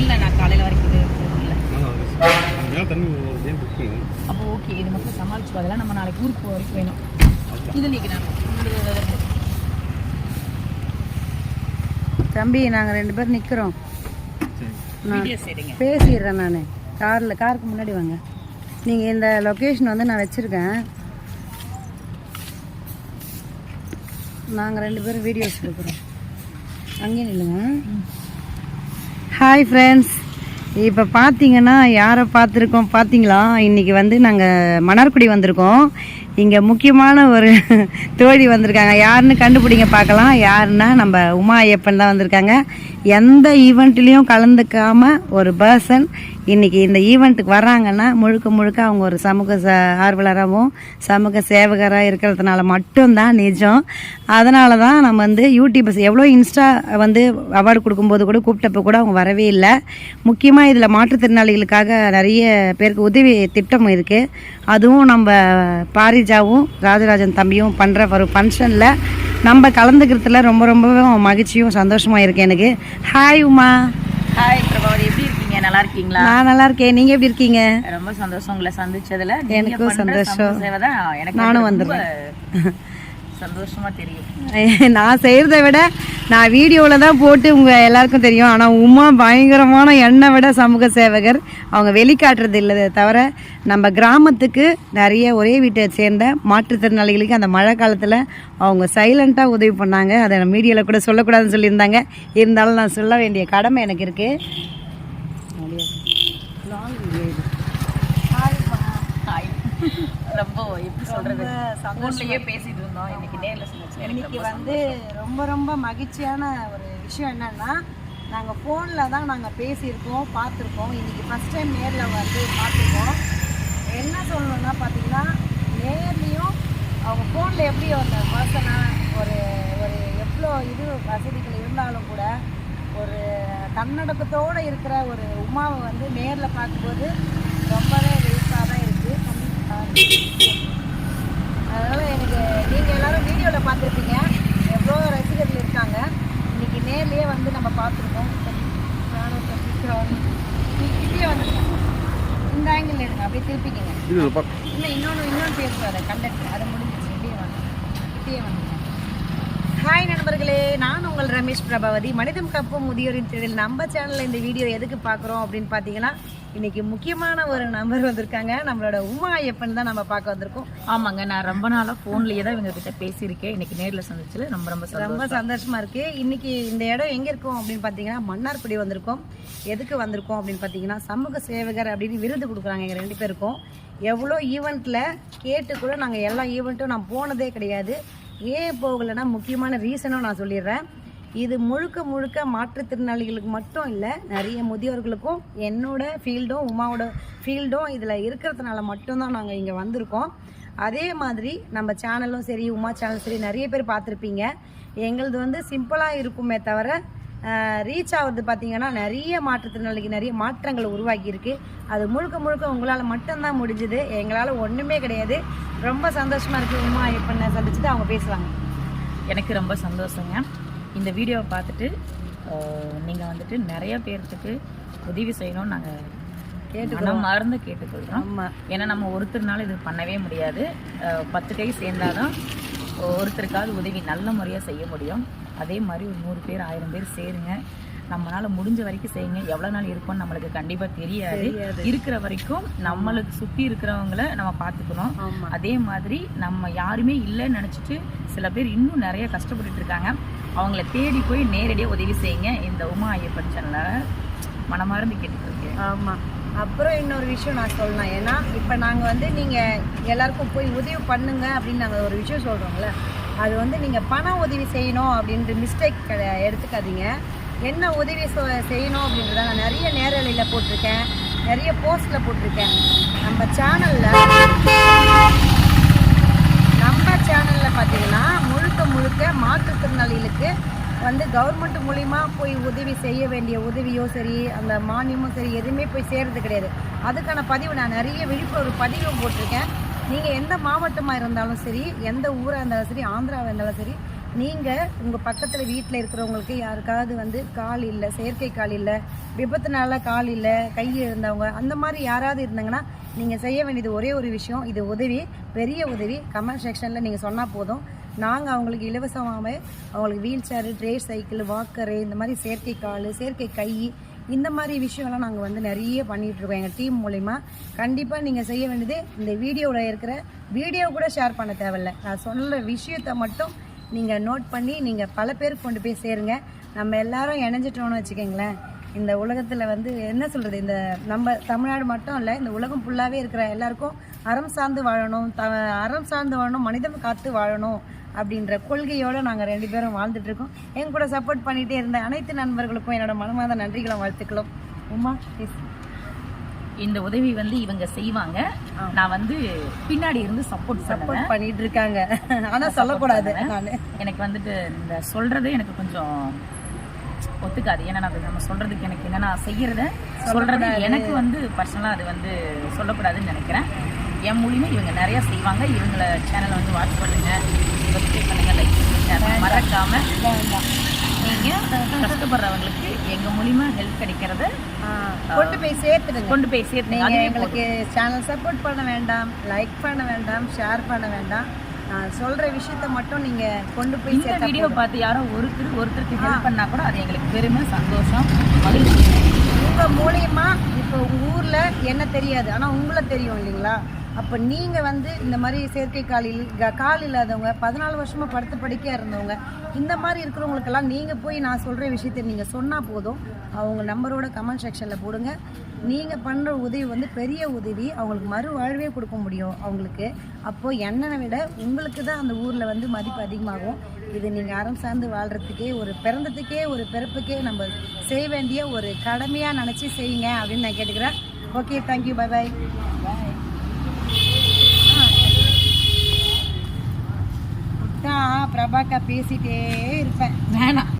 இல்லை நான் காலையில் வரைக்கும் இது அப்போ ஓகே இது மட்டும் சமாளிச்சு அதெல்லாம் நம்ம நாளைக்கு ஊருக்கு போக வரைக்கும் வேணும். இது தம்பி நாங்கள் ரெண்டு பேரும் நிற்கிறோம் நான் வீடியோ சரிங்க. பேசிடுறேன் நான். காரில் காருக்கு முன்னாடி வாங்க. நீங்கள் இந்த லொக்கேஷன் வந்து நான் வச்சுருக்கேன். நாங்கள் ரெண்டு பேரும் வீடியோஸ் எடுக்கிறோம். அங்கேயே நில்லுங்க. ஹாய் ஃப்ரெண்ட்ஸ் இப்போ பார்த்தீங்கன்னா யாரை பார்த்துருக்கோம் பார்த்தீங்களா இன்றைக்கி வந்து நாங்கள் மணர்குடி வந்திருக்கோம். இங்கே முக்கியமான ஒரு தோழி வந்திருக்காங்க. யாருன்னு கண்டுபிடிங்க பார்க்கலாம். யாருன்னா நம்ம உமா ஐயப்பன் தான் வந்திருக்காங்க. எந்த ஈவெண்ட்லேயும் கலந்துக்காம ஒரு பர்சன் இன்றைக்கி இந்த ஈவெண்ட்டுக்கு வர்றாங்கன்னா முழுக்க முழுக்க அவங்க ஒரு சமூக ச ஆர்வலராகவும் சமூக சேவகராக இருக்கிறதுனால மட்டும்தான் நிஜம். அதனால தான் நம்ம வந்து யூடியூபர்ஸ் எவ்வளோ இன்ஸ்டா வந்து அவார்டு கொடுக்கும்போது கூட கூப்பிட்டப்போ கூட அவங்க வரவே இல்லை. முக்கியமாக இதில் மாற்றுத்திறனாளிகளுக்காக நிறைய பேருக்கு உதவி திட்டம் இருக்குது அதுவும் நம்ம பாரி பாரிஜாவும் ராஜராஜன் தம்பியும் பண்ணுற ஒரு ஃபங்க்ஷனில் நம்ம கலந்துக்கிறதுல ரொம்ப ரொம்பவும் மகிழ்ச்சியும் சந்தோஷமாக இருக்கு எனக்கு. ஹாய் உமா. ஹாய் பிரபாவதி. எப்படி இருக்கீங்க? நல்லா இருக்கீங்களா? நான் நல்லா இருக்கேன். நீங்கள் எப்படி இருக்கீங்க? ரொம்ப சந்தோஷம் உங்களை சந்திச்சதுல. நீங்க எனக்கும் சந்தோஷம். நானும் வந்துடுறேன். சந்தோஷமா தெரியும். நான் செய்கிறத விட நான் வீடியோவில் தான் போட்டு உங்கள் எல்லாருக்கும் தெரியும். ஆனால் உமா பயங்கரமான என்னை விட சமூக சேவகர். அவங்க வெளிக்காட்டுறது இல்லை தவிர நம்ம கிராமத்துக்கு நிறைய ஒரே வீட்டை சேர்ந்த மாற்றுத்திறனாளிகளுக்கு அந்த மழை காலத்தில் அவங்க சைலண்ட்டாக உதவி பண்ணாங்க. அதை மீடியாவில் கூட சொல்லக்கூடாதுன்னு சொல்லியிருந்தாங்க. இருந்தாலும் நான் சொல்ல வேண்டிய கடமை எனக்கு இருக்குது ரொம்ப எப்படி சொல்றது? ஃபோன்லயே பேசிட்டு இருந்தோம். இன்னைக்கு நேர்ல சொல்லுச்சு இன்னைக்கு வந்து ரொம்ப ரொம்ப மகிழ்ச்சியான ஒரு விஷயம் என்னன்னா நாங்கள் ஃபோனில் தான் நாங்கள் பேசியிருக்கோம் பார்த்துருக்கோம். இன்னைக்கு ஃபஸ்ட் டைம் நேரில் வந்து பார்த்துருக்கோம். என்ன சொல்லணும்னா பார்த்தீங்கன்னா நேர்லேயும் அவங்க ஃபோனில் எப்படி ஒரு பர்சனாக ஒரு ஒரு எவ்வளோ இது வசதிகள் இருந்தாலும் கூட ஒரு தன்னடக்கத்தோடு இருக்கிற ஒரு உமாவை வந்து நேரில் பார்க்கும்போது ரொம்பவே அதனால் எனக்கு நீங்கள் எல்லாரும் வீடியோவில் பார்த்துருப்பீங்க. எவ்வளோ ரசிகர்கள் இருக்காங்க. இன்னைக்கு நேர்லேயே வந்து நம்ம பார்த்துருக்கோம். கிட்டே வந்துருக்கோம் இந்த ஆங்கிள் எடுங்க அப்படியே திருப்பிக்கிங்க. இல்லை இன்னொன்று இன்னொன்று பேசுவார் கண்டக்டர். அது முடிஞ்சிச்சு இப்படியே வாங்க. இப்படியே வந்துங்க ஹாய் நண்பர்களே. நான் உங்கள் ரமேஷ் பிரபாவதி. மனிதம் கப்பும் முதியோரின் தொழில் நம்ம சேனலில் இந்த வீடியோ எதுக்கு பார்க்குறோம் அப்படின்னு பார்த்தீங்கன்னா இன்னைக்கு முக்கியமான ஒரு நம்பர் வந்திருக்காங்க. நம்மளோட உமா ஐயப்பன் தான் நம்ம பார்க்க வந்திருக்கோம். ஆமாங்க நான் ரொம்ப நாளா ஃபோன்லயே தான் இவங்க கிட்ட பேசியிருக்கேன். இன்னைக்கு நேர்ல சந்திச்சதுல ரொம்ப ரொம்ப ரொம்ப சந்தோஷமா இருக்கு. இன்னைக்கு இந்த இடம் எங்க இருக்கோம் அப்படின்னு பார்த்தீங்கன்னா மன்னார்குடி வந்திருக்கோம். எதுக்கு வந்திருக்கோம் அப்படின்னு பார்த்தீங்கன்னா சமூக சேவகர் அப்படின்னு விருது கொடுக்குறாங்க எங்க ரெண்டு பேருக்கும். எவ்வளோ ஈவெண்ட்ல கேட்டு கூட நாங்கள் எல்லா ஈவெண்ட்டும் நான் போனதே கிடையாது. ஏன் போகலைன்னா முக்கியமான ரீசனும் நான் சொல்லிடுறேன். இது முழுக்க முழுக்க மாற்றுத்திறனாளிகளுக்கு மட்டும் இல்லை நிறைய முதியோர்களுக்கும் என்னோட ஃபீல்டும் உமாவோட ஃபீல்டும் இதில் இருக்கிறதுனால மட்டும்தான் நாங்கள் இங்கே வந்திருக்கோம். அதே மாதிரி நம்ம சேனலும் சரி உமா சேனலும் சரி நிறைய பேர் பார்த்துருப்பீங்க. எங்களது வந்து சிம்பிளாக இருக்குமே தவிர ரீச் ஆகுறது பார்த்தீங்கன்னா நிறைய மாற்றுத்திறனாளிக்கு நிறைய மாற்றங்கள் உருவாக்கியிருக்கு. அது முழுக்க முழுக்க உங்களால் மட்டும்தான் முடிஞ்சுது. எங்களால் ஒன்றுமே கிடையாது. ரொம்ப சந்தோஷமாக இருக்குது உமா இப்போ சந்திச்சுட்டு அவங்க பேசுவாங்க. எனக்கு ரொம்ப சந்தோஷங்க. இந்த வீடியோவை பார்த்துட்டு அஹ், நீங்க வந்துட்டு நிறைய பேர்த்துக்கு உதவி செய்யணும்னு நாங்க மனம் மறந்து கேட்டுக்கொள்கிறோம் ஏன்னா நம்ம ஒருத்தர்னால இது பண்ணவே முடியாது. பத்து கை சேர்ந்தாதான் ஒருத்தருக்காவது உதவி நல்ல முறையாக செய்ய முடியும். அதே மாதிரி ஒரு நூறு பேர் ஆயிரம் பேர் சேருங்க. நம்மளால முடிஞ்ச வரைக்கும் செய்யுங்க. எவ்வளவு நாள் இருக்கும்னு நம்மளுக்கு கண்டிப்பா தெரியாது. இருக்கிற வரைக்கும் நம்மளுக்கு சுத்தி இருக்கிறவங்கள நம்ம பார்த்துக்கணும். அதே மாதிரி நம்ம யாருமே இல்லைன்னு நினச்சிட்டு சில பேர் இன்னும் நிறைய கஷ்டப்பட்டுட்டு இருக்காங்க. அவங்கள தேடி போய் நேரடியாக உதவி செய்யுங்க. இந்த உமா ஐயப்பன் சேனலை மனமார்ந்து கேட்டுருக்கேன் ஆமாம் அப்புறம் இன்னொரு விஷயம் நான் சொல்லலாம் ஏன்னா இப்போ நாங்கள் வந்து நீங்கள் எல்லாருக்கும் போய் உதவி பண்ணுங்க அப்படின்னு நாங்கள் ஒரு விஷயம் சொல்கிறோம்ல அது வந்து நீங்கள் பண உதவி செய்யணும் அப்படின்ற மிஸ்டேக் எடுத்துக்காதீங்க. என்ன உதவி செய்யணும் அப்படின்றத நான் நிறைய நேரலையில் போட்டிருக்கேன். நிறைய போஸ்ட்டில் போட்டிருக்கேன். நம்ம சேனலில் சேனலில் பார்த்தீங்கன்னா முழுக்க முழுக்க மாற்றுத்திறனாளிகளுக்கு வந்து கவர்மெண்ட் மூலிமா போய் உதவி செய்ய வேண்டிய உதவியோ சரி அந்த மானியமும் சரி எதுவுமே போய் சேர்றது கிடையாது. அதுக்கான பதிவு நான் நிறைய விழிப்புணர்வு பதிவும் போட்டிருக்கேன். நீங்கள் எந்த மாவட்டமாக இருந்தாலும் சரி எந்த ஊராக இருந்தாலும் சரி ஆந்திராவாக இருந்தாலும் சரி நீங்கள் உங்கள் பக்கத்தில் வீட்டில் இருக்கிறவங்களுக்கு யாருக்காவது வந்து கால் இல்லை செயற்கை கால் இல்லை விபத்துனால கால் இல்லை கை இருந்தவங்க அந்த மாதிரி யாராவது இருந்தாங்கன்னா நீங்கள் செய்ய வேண்டியது ஒரே ஒரு விஷயம். இது உதவி பெரிய உதவி. கமெண்ட் செக்ஷனில் நீங்கள் சொன்னால் போதும். நாங்கள் அவங்களுக்கு இலவசமாகவே அவங்களுக்கு வீல் சேரு ட்ரே சைக்கிள் வாக்கரு இந்த மாதிரி செயற்கை கால் செயற்கை கை இந்த மாதிரி விஷயம்லாம் நாங்கள் வந்து நிறைய பண்ணிகிட்ருக்கோம் இருக்கோம். எங்கள் டீம் மூலிமா கண்டிப்பாக நீங்கள் செய்ய வேண்டியது இந்த வீடியோவில் இருக்கிற வீடியோ கூட ஷேர் பண்ண தேவையில்ல. நான் சொல்கிற விஷயத்தை மட்டும் நீங்கள் நோட் பண்ணி நீங்கள் பல பேருக்கு கொண்டு போய் சேருங்க. நம்ம எல்லாரும் இணைஞ்சிட்டோம்னு வச்சுக்கோங்களேன். இந்த உலகத்தில் வந்து என்ன சொல்கிறது இந்த நம்ம தமிழ்நாடு மட்டும் இல்லை இந்த உலகம் ஃபுல்லாகவே இருக்கிற எல்லாருக்கும் அறம் சார்ந்து வாழணும் த அறம் சார்ந்து வாழணும் மனிதம் காத்து வாழணும் அப்படின்ற கொள்கையோடு நாங்கள் ரெண்டு பேரும் வாழ்ந்துட்டுருக்கோம் என் கூட சப்போர்ட் பண்ணிகிட்டே இருந்த அனைத்து நண்பர்களுக்கும் என்னோட மனமார்ந்த நன்றிகளும் வாழ்த்துக்களும். உமா பேசு இந்த உதவி வந்து இவங்க செய்வாங்க. நான் வந்து பின்னாடி இருந்து சப்போர்ட் சப்போர்ட் பண்ணிட்டு இருக்காங்க ஆனா சொல்லக்கூடாது எனக்கு வந்துட்டு இந்த சொல்றது எனக்கு கொஞ்சம் ஒத்துக்காது. ஏன்னா அது நம்ம சொல்றதுக்கு எனக்கு என்னன்னா செய்யறத சொல்றது எனக்கு வந்து பர்சனலாக அது வந்து சொல்லக்கூடாதுன்னு நினைக்கிறேன். என் மூலியமா இவங்க நிறைய செய்வாங்க. இவங்கள சேனலை வந்து வாட்ச் பண்ணுங்க. சப்ஸ்கிரைப் பண்ணுங்க லைக் பண்ணுங்க. மறக்காம நீங்க கஷ்டப்படுறவங்களுக்கு எங்க மூலியமா ஹெல்ப் கிடைக்கிறத கொண்டு போய் சேர்த்துடுங்க. கொண்டு போய் சேர்த்து நீங்க எங்களுக்கு சேனல் சப்போர்ட் பண்ண வேண்டாம் லைக் பண்ண வேண்டாம் ஷேர் பண்ண வேண்டாம். நான் சொல்ற விஷயத்த மட்டும் நீங்க கொண்டு போய் இந்த வீடியோ பார்த்து யாரோ ஒருத்தர் ஒருத்தருக்கு ஹெல்ப் பண்ணா கூட அது எங்களுக்கு பெருமை சந்தோஷம் மகிழ்ச்சி. உங்க மூலியமா இப்போ ஊர்ல என்ன தெரியாது ஆனா உங்களை தெரியும் இல்லைங்களா? அப்போ நீங்கள் வந்து இந்த மாதிரி செயற்கை கால் இல் க- கால் இல்லாதவங்க பதினாலு வருஷமாக படுத்த படிக்க இருந்தவங்க இந்த மாதிரி இருக்கிறவங்களுக்கெல்லாம் நீங்கள் போய் நான் சொல்கிற விஷயத்தை நீங்கள் சொன்னால் போதும். அவங்க நம்பரோட கமெண்ட் செக்ஷனில் போடுங்க. நீங்கள் பண்ணுற உதவி வந்து பெரிய உதவி. அவங்களுக்கு மறு வாழ்வே கொடுக்க முடியும் அவங்களுக்கு. அப்போது என்னை விட உங்களுக்கு தான் அந்த ஊரில் வந்து மதிப்பு அதிகமாகும். இது நீங்கள் அறம் சார்ந்து வாழ்கிறதுக்கே ஒரு பிறந்ததுக்கே ஒரு பிறப்புக்கே நம்ம செய்ய வேண்டிய ஒரு கடமையாக நினச்சி செய்யுங்க அப்படின்னு நான் கேட்டுக்கிறேன். ஓகே தேங்க்யூ பை தான் பிரபாக்கா பேசிட்டே இருப்பேன். வேணாம்.